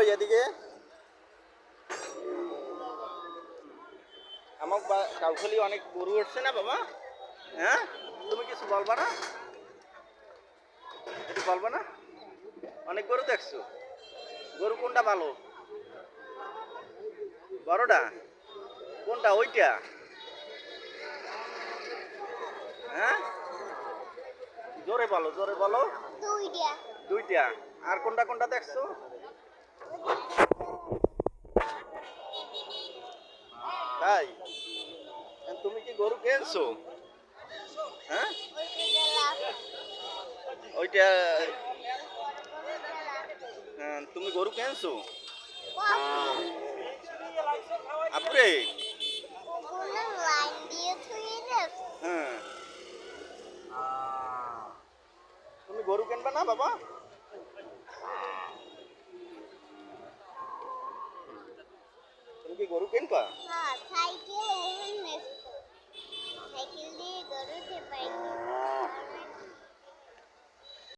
কই এদিকে। আমার কাউখালি অনেক গরু উঠছে না বাবা? হ্যাঁ? তুমি কিছু বলবা না? একটু বলবা না? অনেক গরু দেখছ? গরু কোনটা ভালো? বড়টা? কোনটা? ওইটা? হ্যাঁ? জোরে বলো জোরে বলো। দুইটা। দুইটা। আর কোনটা কোনটা দেখছ? তাই? তুমি কি গরু কিনছো হ্যাঁ? ওইটা তুমি গরু কিনছো আপরে হ্যাঁ। তুমি গরু কিনবা না, বাবা? কি গরু কিনবা না সাইকেল